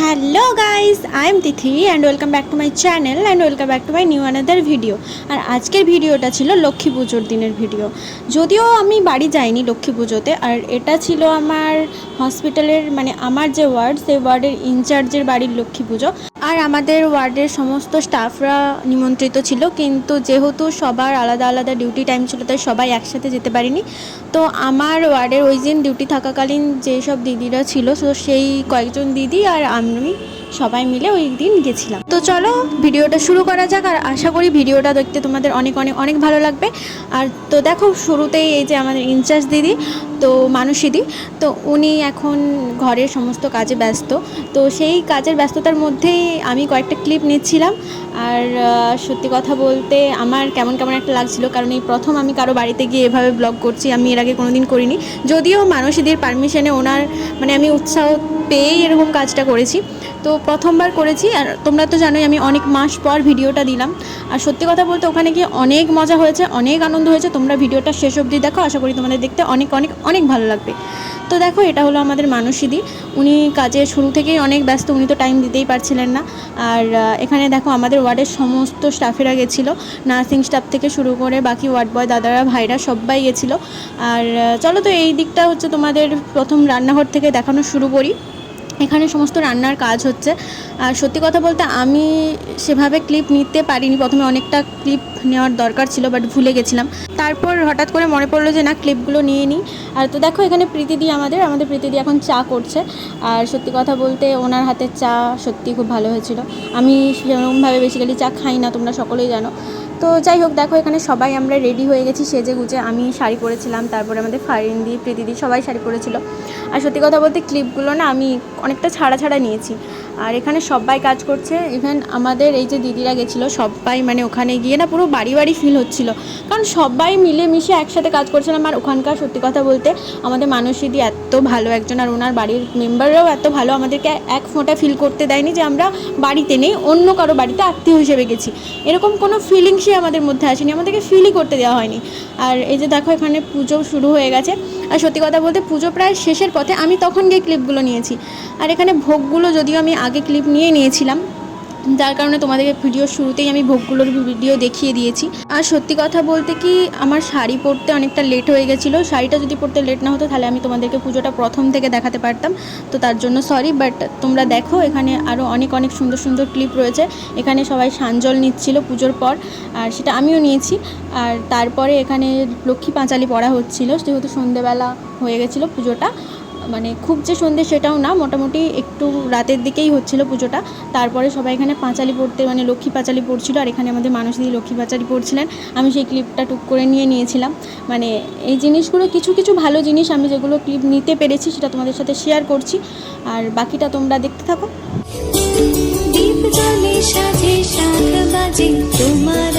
Hello guys I am Tithi and welcome back to my channel and welcome back to my new another video আর আজকের ভিডিওটা ছিল লক্ষ্মী পুজোর দিনের video যদিও আমি বাড়ি যাইনি লক্ষ্মী পুজোতে, আর এটা ছিল আমার হসপিটালের মানে আমার যে ওয়ার্ড সেই ওয়ার্ডের ইনচার্জের বাড়ির লক্ষ্মী পুজো। আর আমাদের ওয়ার্ডের সমস্ত স্টাফরা নিমন্ত্রিত ছিল, কিন্তু যেহেতু সবার আলাদা আলাদা ডিউটি টাইম ছিল, তাই সবাই একসাথে যেতে পারিনি। তো আমার ওয়ার্ডের ওই দিন ডিউটি থাকাকালীন যেসব দিদিরা ছিল, তো সেই কয়েকজন দিদি আর আমি সবাই মিলে ওই দিন গেছিলাম। তো চলো, ভিডিওটা শুরু করা যাক আর আশা করি ভিডিওটা দেখতে তোমাদের অনেক অনেক অনেক ভালো লাগবে। আর তো দেখো, শুরুতেই এই যে আমাদের ইনচার্জ দিদি, তো মানুষী দি, তো উনি এখন ঘরের সমস্ত কাজে ব্যস্ত। তো সেই কাজের ব্যস্ততার মধ্যেই আমি কয়েকটা ক্লিপ নিচ্ছিলাম। আর সত্যি কথা বলতে আমার কেমন কেমন একটা লাগছিল, কারণ এই প্রথম আমি কারও বাড়িতে গিয়ে এভাবে ব্লগ করছি, আমি এর আগে কোনোদিন করিনি। যদিও মানুষীদের পারমিশনে ওনার মানে আমি উৎসাহ পেয়েই এরকম কাজটা করেছি। তো প্রথমবার করেছি আর তোমরা তো জানোই আমি অনেক মাস পর ভিডিওটা দিলাম। আর সত্যি কথা বলতে ওখানে গিয়ে অনেক মজা হয়েছে, অনেক আনন্দ হয়েছে। তোমরা ভিডিওটা শেষ অবধি দেখো, আশা করি তোমাদের দেখতে অনেক অনেক অনেক ভালো লাগবে। তো দেখো, এটা হলো আমাদের মানসীদি। উনি কাজে শুরু থেকেই অনেক ব্যস্ত, উনি তো টাইম দিতেই পারছিলেন না। আর এখানে দেখো আমাদের ওয়ার্ডের সমস্ত স্টাফেরা গেছিল। নার্সিং স্টাফ থেকে শুরু করে বাকি ওয়ার্ড বয় দাদারা, ভাইরা সবাই গেছিল। আর চলো তো এই দিকটা হচ্ছে তোমাদের প্রথম রান্নাঘর থেকে দেখানো শুরু করি। এখানে সমস্ত রান্নার কাজ হচ্ছে। আর সত্যি কথা বলতে আমি সেভাবে ক্লিপ নিতে পারিনি। প্রথমে অনেকটা ক্লিপ নেওয়ার দরকার ছিল বাট ভুলে গেছিলাম। তারপর হঠাৎ করে মনে পড়ল যে না ক্লিপগুলো নিয়ে নিই। আর তো দেখো, এখানে প্রীতিদি আমাদের। আমাদের প্রীতিদি এখন চা করছে। আর সত্যি কথা বলতে ওনার হাতের চা সত্যি খুব ভালো হয়েছিল। আমি সেরকমভাবে বেসিক্যালি চা খাই না, তোমরা সকলেই জানো। তো যাই হোক, দেখো, এখানে সবাই আমরা রেডি হয়ে গেছি সেজে গুজে। আমি শাড়ি পরেছিলাম, তারপরে আমাদের ফারিন্দি প্রীতিদি সবাই শাড়ি পরেছিল। আর সত্যি কথা বলতে ক্লিপগুলো না, আমি অনেকটা ছাড়া ছাড়া নিয়েছি। আর এখানে সবাই কাজ করছে। ইভেন আমাদের এই যে দিদিরা গেছিল, সবাই মানে ওখানে গিয়ে না পুরো বাড়ি বাড়ি ফিল হচ্ছিল। কারণ সবাই মিলেমিশে একসাথে কাজ করছিলাম। আর ওখানকার সত্যি কথা বলতে, আমাদের মানসীদি এত ভালো একজন, আর ওনার বাড়ির মেম্বাররাও এত ভালো, আমাদেরকে এক ফোঁটা ফিল করতে দেয়নি যে আমরা বাড়িতে নেই, অন্য কারও বাড়িতে আত্মীয় হিসেবে গেছি। এরকম কোনো ফিলিংসই আমাদের মধ্যে আসেনি, আমাদেরকে ফিলই করতে দেওয়া হয়নি। আর এই যে দেখো, এখানে পুজো শুরু হয়ে গেছে। আর সত্যি কথা বলতে, পুজো প্রায় শেষের পথে আমি তখন গিয়ে ক্লিপগুলো নিয়েছি। আর এখানে ভোগগুলো যদিও আমি আগে ক্লিপ নিয়ে নিয়েছিলাম, যার কারণে তোমাদেরকে ভিডিও শুরুতেই আমি ভোগগুলোর ভিডিও দেখিয়ে দিয়েছি। আর সত্যি কথা বলতে কি, আমার শাড়ি পরতে অনেকটা লেট হয়ে গেছিল। শাড়িটা যদি পরতে লেট না হতো, তাহলে আমি তোমাদেরকে পুজোটা প্রথম থেকে দেখাতে পারতাম। তো তার জন্য সরি বাট তোমরা দেখো, এখানে আরও অনেক অনেক সুন্দর সুন্দর ক্লিপ রয়েছে। এখানে সবাই সাঞ্জল নিচ্ছিল পুজোর পর, আর সেটা আমিও নিয়েছি। আর তারপরে এখানে লক্ষ্মী পাঁচালি পড়া হচ্ছিল, যেহেতু সন্ধেবেলা হয়ে গেছিল পুজোটা। মানে খুব যে সন্ধে সেটাও না, মোটামুটি একটু রাতের দিকেই হচ্ছিল পুজোটা। তারপরে সবাই এখানে পাঁচালি পড়তে মানে লক্ষ্মী পাঁচালি পড়ছিল, আর এখানে আমাদের মানুষদি লক্ষ্মী পাঁচালি পড়ছিলেন। আমি সেই ক্লিপটা টুক করে নিয়ে নিয়েছিলাম। মানে এই জিনিসগুলো কিছু কিছু ভালো জিনিস আমি যেগুলো ক্লিপ নিতে পেরেছি সেটা তোমাদের সাথে শেয়ার করছি। আর বাকিটা তোমরা দেখতে থাকো। তোমার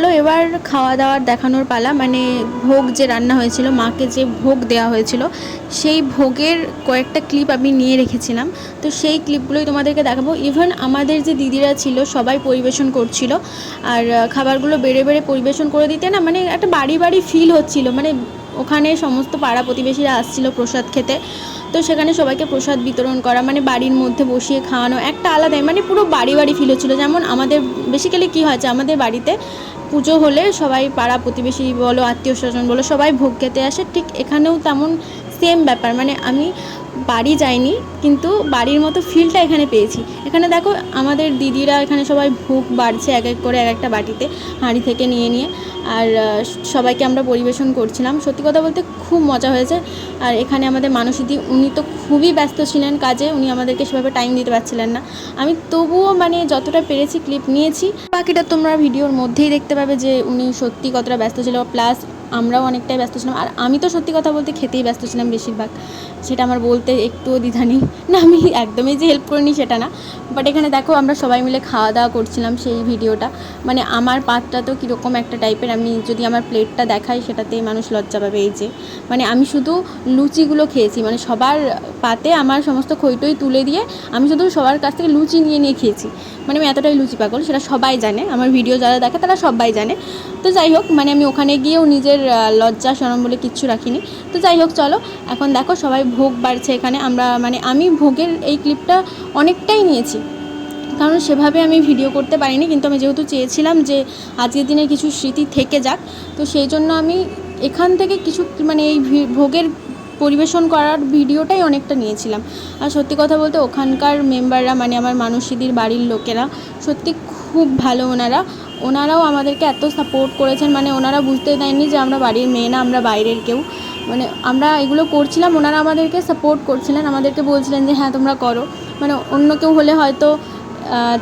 চলো এবার খাওয়া দাওয়ার দেখানোর পালা। মানে ভোগ যে রান্না হয়েছিল, মাকে যে ভোগ দেওয়া হয়েছিল, সেই ভোগের কয়েকটা ক্লিপ আমি নিয়ে রেখেছিলাম। তো সেই ক্লিপগুলোই তোমাদেরকে দেখাবো। ইভেন আমাদের যে দিদিরা ছিল, সবাই পরিবেশন করছিল। আর খাবারগুলো বেড়ে বেড়ে পরিবেশন করে দিতে না মানে একটা বাড়ি বাড়ি ফিল হচ্ছিল। মানে ওখানে সমস্ত পাড়া প্রতিবেশীরা আসছিল প্রসাদ খেতে। তো সেখানে সবাইকে প্রসাদ বিতরণ করা মানে বাড়ির মধ্যে বসিয়ে খাওয়ানো, একটা আলাদাই মানে পুরো বাড়ি বাড়ি ফিল হচ্ছিল। যেমন আমাদের বেসিক্যালি কী হয়েছে আমাদের বাড়িতে পুজো হলে সবাই পাড়া প্রতিবেশী বলো, আত্মীয় স্বজন বলো, সবাই ভোগ খেতে আসে। ঠিক এখানেও তেমন সেম ব্যাপার। মানে আমি বাড়ি যাইনি, কিন্তু বাড়ির মতো ফিলটা এখানে পেয়েছি। এখানে দেখো আমাদের দিদিরা এখানে সবাই ভুক বাড়ছে এক এক করে, এক একটা বাটিতে হাঁড়ি থেকে নিয়ে নিয়ে। আর সবাইকে আমরা পরিবেশন করছিলাম। সত্যি কথা বলতে খুব মজা হয়েছে। আর এখানে আমাদের মানসীদি, উনি তো খুবই ব্যস্ত ছিলেন কাজে, উনি আমাদেরকে সেভাবে টাইম দিতে পারছিলেন না। আমি তবুও মানে যতটা পেরেছি ক্লিপ নিয়েছি। বাকিটা তোমরা ভিডিওর মধ্যেই দেখতে পাবে যে উনি সত্যি কতটা ব্যস্ত ছিল। প্লাস আমরাও অনেকটাই ব্যস্ত ছিলাম। আর আমি তো সত্যি কথা বলতে খেতেই ব্যস্ত ছিলাম বেশিরভাগ। সেটা আমার বলতে একটুও দ্বিধা নেই। না, আমি একদমই যে হেল্প করিনি সেটা না। বাট এখানে দেখো, আমরা সবাই মিলে খাওয়া দাওয়া করছিলাম সেই ভিডিওটা। মানে আমার পাতটা তো কীরকম একটা টাইপের আমি যদি আমার প্লেটটা দেখাই সেটাতেই মানুষ লজ্জা পাবে এই যে। মানে আমি শুধু লুচিগুলো খেয়েছি। মানে সবার পাতে আমার সমস্ত খইটই তুলে দিয়ে আমি শুধু সবার কাছ থেকে লুচি নিয়ে নিয়ে খেয়েছি। মানে আমি এতটাই লুচি পাগল, সেটা সবাই জানে। আমার ভিডিও যারা দেখে, তারা সবাই জানে। তো যাই হোক মানে আমি ওখানে গিয়েও নিজের লজ্জা সরম বলে কিচ্ছু রাখিনি। তো যাই হোক, চলো। এখন দেখো সবাই ভোগ বাড়ছে এখানে। আমরা মানে আমি ভোগের এই ক্লিপটা অনেকটাই নিয়েছি। কারণ সেভাবে আমি ভিডিও করতে পারিনি, কিন্তু আমি যেহেতু চেয়েছিলাম যে আজকের দিনে কিছু স্মৃতি থেকে যাক, তো সেই জন্য আমি এখান থেকে কিছু মানে এই ভোগের পরিবেশন করার ভিডিওটাই অনেকটা নিয়েছিলাম। আর সত্যি কথা বলতে ওখানকার মেম্বাররা মানে আমার মানসীদির বাড়ির লোকেরা, সত্যি খুব ভালো ওনারা। ওনারাও আমাদেরকে এত সাপোর্ট করেছেন মানে ওনারা বুঝতে দেয়নি যে আমরা বাড়ির মেয়ে না, আমরা বাইরের কেউ। মানে আমরা এগুলো করছিলাম, ওনারা আমাদেরকে সাপোর্ট করছিলেন, আমাদেরকে বলছিলেন যে হ্যাঁ তোমরা করো। মানে অন্য কেউ হলে হয়তো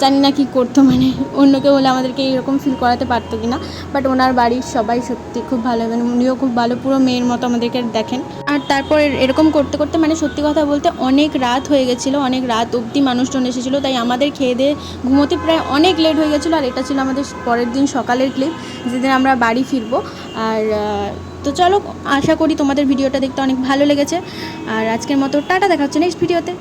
জানি না কী করতো মানে অন্য কেউ হলে আমাদেরকে এইরকম ফিল করাতে পারতো কি না বাট ওনার বাড়ির সবাই সত্যি খুব ভালো মানে উনিও খুব ভালো, পুরো মেয়ের মতো আমাদেরকে দেখেন। আর তারপর এরকম করতে করতে মানে সত্যি কথা বলতে অনেক রাত হয়ে গেছিল, অনেক রাত অবধি মানুষজন এসেছিল, তাই আমাদের খেয়ে দিয়ে ঘুমোতে প্রায় অনেক লেট হয়ে গেছিল, আর এটা ছিল আমাদের পরের দিন সকালের ক্লিপ যেদিন আমরা বাড়ি ফিরবো। আর তো চলো, আশা করি তোমাদের ভিডিওটা দেখতে অনেক ভালো লেগেছে। আর আজকের মতো টাটা, দেখা হচ্ছে নেক্সট ভিডিওতে